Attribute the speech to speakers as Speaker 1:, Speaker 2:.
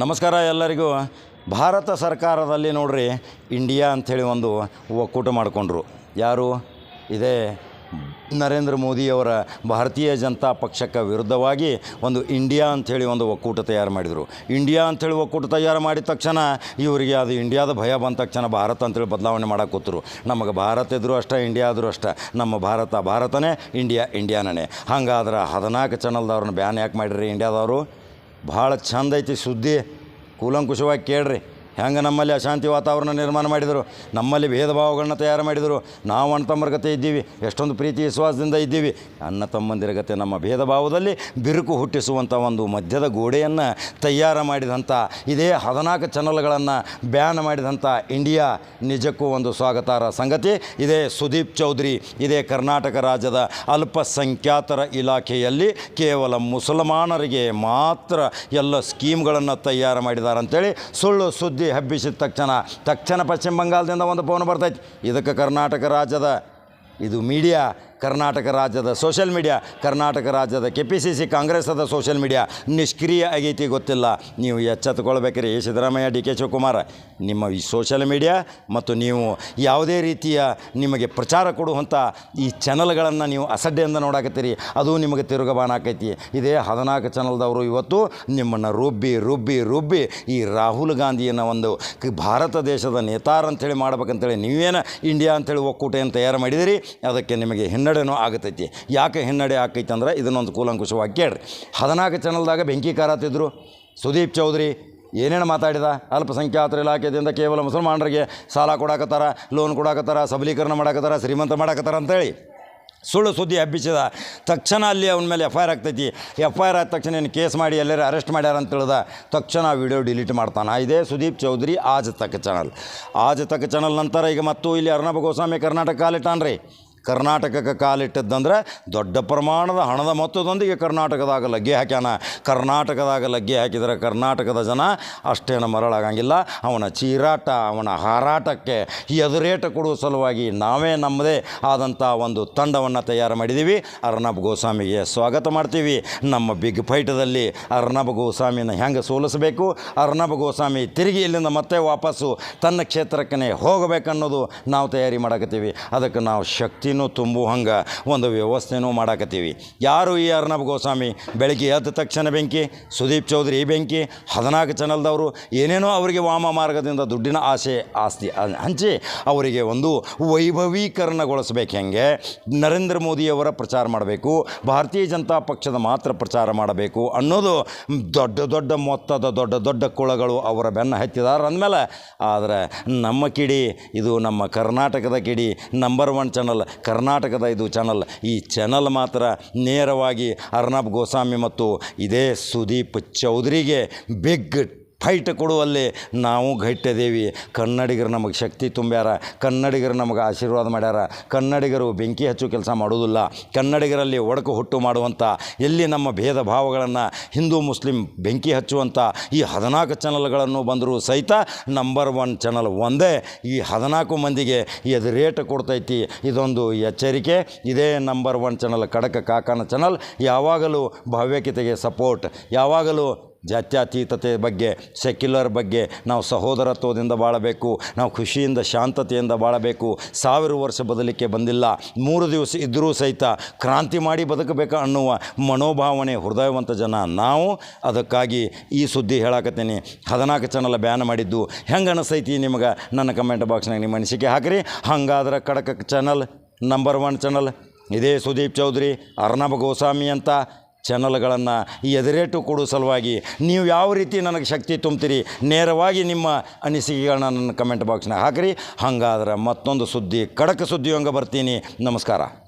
Speaker 1: ನಮಸ್ಕಾರ ಎಲ್ಲರಿಗೂ. ಭಾರತ ಸರ್ಕಾರದಲ್ಲಿ ನೋಡ್ರಿ, ಇಂಡಿಯಾ ಅಂಥೇಳಿ ಒಂದು ಒಕ್ಕೂಟ ಮಾಡಿಕೊಂಡ್ರು. ಯಾರು? ಇದೇ ನರೇಂದ್ರ ಮೋದಿಯವರ ಭಾರತೀಯ ಜನತಾ ಪಕ್ಷಕ್ಕೆ ವಿರುದ್ಧವಾಗಿ ಒಂದು ಇಂಡಿಯಾ ಅಂಥೇಳಿ ಒಂದು ಒಕ್ಕೂಟ ತಯಾರು ಮಾಡಿದರು. ಇಂಡಿಯಾ ಅಂಥೇಳಿ ಒಕ್ಕೂಟ ತಯಾರು ಮಾಡಿದ ತಕ್ಷಣ ಇವರಿಗೆ ಅದು ಇಂಡಿಯಾದ ಭಯ ಬಂದ ತಕ್ಷಣ ಭಾರತ ಅಂತೇಳಿ ಬದಲಾವಣೆ ಮಾಡಕ್ಕೆ ನಮಗೆ ಭಾರತ ಇದ್ರೂ ಅಷ್ಟೇ, ಇಂಡಿಯಾ ಆದರೂ ಅಷ್ಟೇ. ನಮ್ಮ ಭಾರತ ಭಾರತನೇ, ಇಂಡಿಯಾ ಇಂಡಿಯಾನೇ ಹಂಗಾದ್ರೆ ಹದಿನಾಲ್ಕು ಚಾನಲ್ದವ್ರನ್ನ ಬ್ಯಾನ್ ಯಾಕೆ ಮಾಡಿರಿ ಇಂಡಿಯಾದವರು? ಭಾಳ ಚಂದ ಐತಿ ಸುದ್ದಿ. ಕೂಲಂಕುಷವಾಗಿ ಕೇಳ್ರಿ. ಹೆಂಗೆ ನಮ್ಮಲ್ಲಿ ಅಶಾಂತಿ ವಾತಾವರಣ ನಿರ್ಮಾಣ ಮಾಡಿದರು, ನಮ್ಮಲ್ಲಿ ಭೇದ ಭಾವಗಳನ್ನ ತಯಾರು ಮಾಡಿದರು. ನಾವು ಅಣ್ಣ ತಮ್ಮರ ಗತೆ ಇದ್ದೀವಿ, ಎಷ್ಟೊಂದು ಪ್ರೀತಿ ವಿಶ್ವಾಸದಿಂದ ಇದ್ದೀವಿ. ಅಣ್ಣ ತಮ್ಮಂದಿರ ಗತೆ ನಮ್ಮ ಭೇದ ಭಾವದಲ್ಲಿ ಬಿರುಕು ಹುಟ್ಟಿಸುವಂಥ ಒಂದು ಮಧ್ಯದ ಗೋಡೆಯನ್ನು ತಯಾರು ಮಾಡಿದಂಥ ಇದೇ ಹದಿನಾಲ್ಕು ಚಾನಲ್ಗಳನ್ನು ಬ್ಯಾನ್ ಮಾಡಿದಂಥ ಇಂಡಿಯಾ ನಿಜಕ್ಕೂ ಒಂದು ಸ್ವಾಗತಾರ್ಹ ಸಂಗತಿ. ಇದೇ ಸುದೀಪ್ ಚೌಧರಿ, ಇದೇ ಕರ್ನಾಟಕ ರಾಜ್ಯದ ಅಲ್ಪಸಂಖ್ಯಾತರ ಇಲಾಖೆಯಲ್ಲಿ ಕೇವಲ ಮುಸಲ್ಮಾನರಿಗೆ ಮಾತ್ರ ಎಲ್ಲ ಸ್ಕೀಮ್ಗಳನ್ನು ತಯಾರು ಮಾಡಿದ್ದಾರೆ ಸುಳ್ಳು ಸುದ್ದಿ ಹಬ್ಬಿಸಿದ ತಕ್ಷಣ ತಕ್ಷಣ ಪಶ್ಚಿಮ ಬಂಗಾಳದಿಂದ ಒಂದು ಫೋನ್ ಬರ್ತೈತಿ. ಇದಕ್ಕೆ ಕರ್ನಾಟಕ ರಾಜ್ಯದ ಇದು ಮೀಡಿಯಾ ಕರ್ನಾಟಕ ರಾಜ್ಯದ ಸೋಷಿಯಲ್ ಮೀಡಿಯಾ, ಕರ್ನಾಟಕ ರಾಜ್ಯದ ಕೆ ಪಿ ಸಿ ಸಿ ಕಾಂಗ್ರೆಸ್ಸದ ಸೋಷಿಯಲ್ ಮೀಡಿಯಾ ನಿಷ್ಕ್ರಿಯ ಆಗೈತಿ ಗೊತ್ತಿಲ್ಲ. ನೀವು ಎಚ್ಚೆತ್ತುಕೊಳ್ಬೇಕ್ರಿ. ಸಿದ್ದರಾಮಯ್ಯ, ಡಿ. ಕೆ. ಶಿವಕುಮಾರ್, ನಿಮ್ಮ ಈ ಸೋಷಿಯಲ್ ಮೀಡಿಯಾ ಮತ್ತು ನೀವು ಯಾವುದೇ ರೀತಿಯ ನಿಮಗೆ ಪ್ರಚಾರ ಕೊಡುವಂಥ ಈ ಚಾನಲ್ಗಳನ್ನು ನೀವು ಅಸಡ್ಡೆಯಿಂದ ನೋಡಾಕತ್ತೀರಿ. ಅದು ನಿಮಗೆ ತಿರುಗಬಾನ ಆಕೈತಿ. ಇದೇ ಹದಿನಾಲ್ಕು ಚಾನಲ್ದವರು ಇವತ್ತು ನಿಮ್ಮನ್ನು ರುಬ್ಬಿ ರುಬ್ಬಿ ರುಬ್ಬಿ ಈ ರಾಹುಲ್ ಗಾಂಧಿಯನ್ನು ಒಂದು ಭಾರತ ದೇಶದ ನೇತಾರ ಅಂತೇಳಿ ಮಾಡ್ಬೇಕಂತೇಳಿ ನೀವೇನು ಇಂಡಿಯಾ ಅಂತೇಳಿ ಒಕ್ಕೂಟ ಏನು ತಯಾರು ಮಾಡಿದಿರಿ. ಅದಕ್ಕೆ ನಿಮಗೆ ಹಿನ್ನಡೆನೂ ಆಗತೈತಿ. ಯಾಕೆ ಹಿನ್ನಡೆ ಆಕೈತಿ ಅಂದ್ರೆ ಇದನ್ನೊಂದು ಕೂಲಂಕುಷವಾಗಿ ಕೇಳ್ರಿ. ಹದಿನಾಲ್ಕು ಚಾನಲ್ದಾಗ ಬೆಂಕಿ ಕಾರತ್ತಿದ್ರು ಸುದೀಪ್ ಚೌಧರಿ ಏನೇನು ಮಾತಾಡಿದ? ಅಲ್ಪಸಂಖ್ಯಾತರ ಇಲಾಖೆಯಿಂದ ಕೇವಲ ಮುಸಲ್ಮಾನರಿಗೆ ಸಾಲ ಕೊಡಾಕತ್ತಾರ ಲೋನ್ ಕೊಡಾಕತ್ತಾರ, ಸಬಲೀಕರಣ ಮಾಡಾಕತ್ತಾರ, ಶ್ರೀಮಂತ ಮಾಡಾಕತ್ತಾರ ಅಂತೇಳಿ ಸುಳ್ಳು ಸುದ್ದಿ ಹಬ್ಬಿಸಿದ ತಕ್ಷಣ ಅಲ್ಲಿ ಅವನ ಮೇಲೆ ಎಫ್ ಐ ಆರ್ ಆಗ್ತೈತಿ. ಎಫ್ ಐ ಆರ್ ಆದ ತಕ್ಷಣ ಏನು ಕೇಸ್ ಮಾಡಿ ಎಲ್ಲರೂ ಅರೆಸ್ಟ್ ಮಾಡ್ಯಾರ ಅಂತ ತಿಳಿದ ತಕ್ಷಣ ಆ ವಿಡಿಯೋ ಡಿಲೀಟ್ ಮಾಡ್ತಾನೆ. ಇದೇ ಸುದೀಪ್ ಚೌಧರಿ ಆಜ್ ತಕ್ಕ ಚಾನಲ್ ಆಜ್ ತಕ್ಕ ಚಾನಲ್ ನಂತರ ಈಗ ಮತ್ತು ಇಲ್ಲಿ ಅರ್ಣಬ ಗೋಸ್ವಾಮಿ ಕರ್ನಾಟಕ ಕಾಲಿಟ್ಟಾನ್ರಿ. ಕರ್ನಾಟಕಕ್ಕೆ ಕಾಲಿಟ್ಟದ್ದಂದ್ರೆ ದೊಡ್ಡ ಪ್ರಮಾಣದ ಹಣದ ಮೊತ್ತದೊಂದಿಗೆ ಕರ್ನಾಟಕದಾಗ ಲಗ್ಗೆ ಹಾಕ್ಯಾನ. ಕರ್ನಾಟಕದಾಗ ಲಗ್ಗೆ ಹಾಕಿದರೆ ಕರ್ನಾಟಕದ ಜನ ಅಷ್ಟೇನು ಮರಳಾಗಂಗಿಲ್ಲ. ಅವನ ಚೀರಾಟ, ಅವನ ಹಾರಾಟಕ್ಕೆ ಎದುರೇಟ ಕೊಡುವ ಸಲುವಾಗಿ ನಾವೇ ನಮ್ಮದೇ ಆದಂಥ ಒಂದು ತಂಡವನ್ನು ತಯಾರು ಮಾಡಿದ್ದೀವಿ ಅರ್ನಬ್ ಗೋಸ್ವಾಮಿಗೆ ಸ್ವಾಗತ ಮಾಡ್ತೀವಿ. ನಮ್ಮ ಬಿಗ್ ಫೈಟದಲ್ಲಿ ಅರ್ನಬ್ ಗೋಸ್ವಾಮಿನ ಹೆಂಗೆ ಸೋಲಿಸಬೇಕು? ಅರ್ನಬ್ ಗೋಸ್ವಾಮಿ ತಿರುಗಿ ಇಲ್ಲಿಂದ ಮತ್ತೆ ವಾಪಸ್ಸು ತನ್ನ ಕ್ಷೇತ್ರಕ್ಕೇ ಹೋಗಬೇಕನ್ನೋದು ನಾವು ತಯಾರಿ ಮಾಡಕತ್ತೀವಿ. ಅದಕ್ಕೆ ನಾವು ಶಕ್ತಿನೂ ತುಂಬು ಹಂಗೆ ಒಂದು ವ್ಯವಸ್ಥೆನೂ ಮಾಡಾಕತ್ತೀವಿ. ಯಾರು ಈ ಅರ್ನಬ್ ಗೋಸ್ವಾಮಿ ಬೆಳಗ್ಗೆ ಎದ್ದ ತಕ್ಷಣ ಬೆಂಕಿ, ಸುದೀಪ್ ಚೌಧರಿ ಬೆಂಕಿ, ಹದಿನಾಲ್ಕು ಚಾನಲ್ದವರು ಏನೇನೋ ಅವರಿಗೆ ವಾಮ ಮಾರ್ಗದಿಂದ ದುಡ್ಡಿನ ಆಸೆ, ಆಸ್ತಿ ಹಂಚಿ ಅವರಿಗೆ ಒಂದು ವೈಭವೀಕರಣಗೊಳಿಸ್ಬೇಕು ಹೆಂಗೆ? ನರೇಂದ್ರ ಮೋದಿಯವರ ಪ್ರಚಾರ ಮಾಡಬೇಕು, ಭಾರತೀಯ ಜನತಾ ಪಕ್ಷದ ಮಾತ್ರ ಪ್ರಚಾರ ಮಾಡಬೇಕು ಅನ್ನೋದು ದೊಡ್ಡ ದೊಡ್ಡ ಮೊತ್ತದ ದೊಡ್ಡ ದೊಡ್ಡ ಕುಳಗಳು ಅವರ ಬೆನ್ನ ಹತ್ತಿದಾರ ಅಂದಮೇಲೆ, ಆದರೆ ನಮ್ಮ ಕಿಡಿ, ಇದು ನಮ್ಮ ಕರ್ನಾಟಕದ ಕಿಡಿ ನಂಬರ್ ಒನ್ ಚಾನಲ್ ಕರ್ನಾಟಕದ ಇದು ಚಾನಲ್. ಈ ಚಾನಲ್ ಮಾತ್ರ ನೇರವಾಗಿ ಅರ್ನಬ್ ಗೋಸ್ವಾಮಿ ಮತ್ತು ಇದೇ ಸುದೀಪ್ ಚೌಧರಿಗೆ ಬಿಗ್ ಫೈಟ್ ಕೊಡುವಲ್ಲಿ ನಾವು ಗಟ್ಟಿದೇವಿ ಕನ್ನಡಿಗರು ನಮಗೆ ಶಕ್ತಿ ತುಂಬ್ಯಾರ. ಕನ್ನಡಿಗರು ನಮಗೆ ಆಶೀರ್ವಾದ ಮಾಡ್ಯಾರ. ಕನ್ನಡಿಗರು ಬೆಂಕಿ ಹಚ್ಚು ಕೆಲಸ ಮಾಡೋದಿಲ್ಲ ಕನ್ನಡಿಗರಲ್ಲಿ ಒಡಕು ಹುಟ್ಟು ಮಾಡುವಂಥ ಎಲ್ಲಿ ನಮ್ಮ ಭೇದ ಭಾವಗಳನ್ನು ಹಿಂದೂ, ಮುಸ್ಲಿಂ ಬೆಂಕಿ ಹಚ್ಚುವಂಥ ಈ ಹದಿನಾಲ್ಕು ಚಾನಲ್ಗಳನ್ನು ಬಂದರೂ ಸಹಿತ ನಂಬರ್ ಒನ್ ಚಾನಲ್ ಒಂದೇ. ಈ ಹದಿನಾಲ್ಕು ಮಂದಿಗೆ ಎದುರೇಟು ಕೊಡ್ತೈತಿ. ಇದೊಂದು ಎಚ್ಚರಿಕೆ. ಇದೇ ನಂಬರ್ ಒನ್ ಚಾನಲ್ ಕಡಕ ಕಾಕನ ಚಾನಲ್ ಯಾವಾಗಲೂ ಭಾವ್ಯಕತೆಗೆ ಸಪೋರ್ಟ್ ಯಾವಾಗಲೂ ಜಾತ್ಯತೀತತೆ ಬಗ್ಗೆ ಸೆಕ್ಯುಲರ್ ಬಗ್ಗೆ ನಾವು ಸಹೋದರತ್ವದಿಂದ ಬಾಳಬೇಕು, ನಾವು ಖುಷಿಯಿಂದ, ಶಾಂತತೆಯಿಂದ ಬಾಳಬೇಕು. ಸಾವಿರ ವರ್ಷ ಬದಲಿಕ್ಕೆ ಬಂದಿಲ್ಲ. ಮೂರು ದಿವಸ ಇದ್ದರೂ ಸಹಿತ ಕ್ರಾಂತಿ ಮಾಡಿ ಬದುಕಬೇಕು ಅನ್ನುವ ಮನೋಭಾವನೆ ಹೃದಯವಂತ ಜನ ನಾವು. ಅದಕ್ಕಾಗಿ ಈ ಸುದ್ದಿ ಹೇಳಾಕತ್ತೀನಿ. ಹದಿನಾಲ್ಕು ಚಾನಲ್ ಬ್ಯಾನ್ ಮಾಡಿದ್ದು. ಹೆಂಗೆ ಅನಿಸೈತಿ ನಿಮಗೆ? ನನ್ನ ಕಮೆಂಟ್ ಬಾಕ್ಸ್ನಾಗ ನಿಮ್ಮ ಅನಿಸಿಕೆ ಹಾಕಿರಿ. ಹಂಗಾದ್ರೆ Kadaka channel number one channel ಇದೇ ಸುದೀಪ್ ಚೌಧರಿ, ಅರ್ನಬ್ ಗೋಸ್ವಾಮಿ ಅಂತ. ಚಾನಲ್ಗಳನ್ನು ಎದುರೇಟು ಕೊಡೋ ಸಲುವಾಗಿ ನೀವು ಯಾವ ರೀತಿ ನನಗೆ ಶಕ್ತಿ ತುಂಬ್ತೀರಿ ನೇರವಾಗಿ ನಿಮ್ಮ ಅನಿಸಿಕೆಗಳನ್ನ ನನ್ನ ಕಮೆಂಟ್ ಬಾಕ್ಸ್ನಾಗ ಹಾಕಿರಿ. ಹಂಗಾದ್ರೆ ಮತ್ತೊಂದು ಸುದ್ದಿ ಖಡಕ್ ಸುದ್ದಿ ಹಂಗೆ ಬರ್ತೀನಿ. ನಮಸ್ಕಾರ.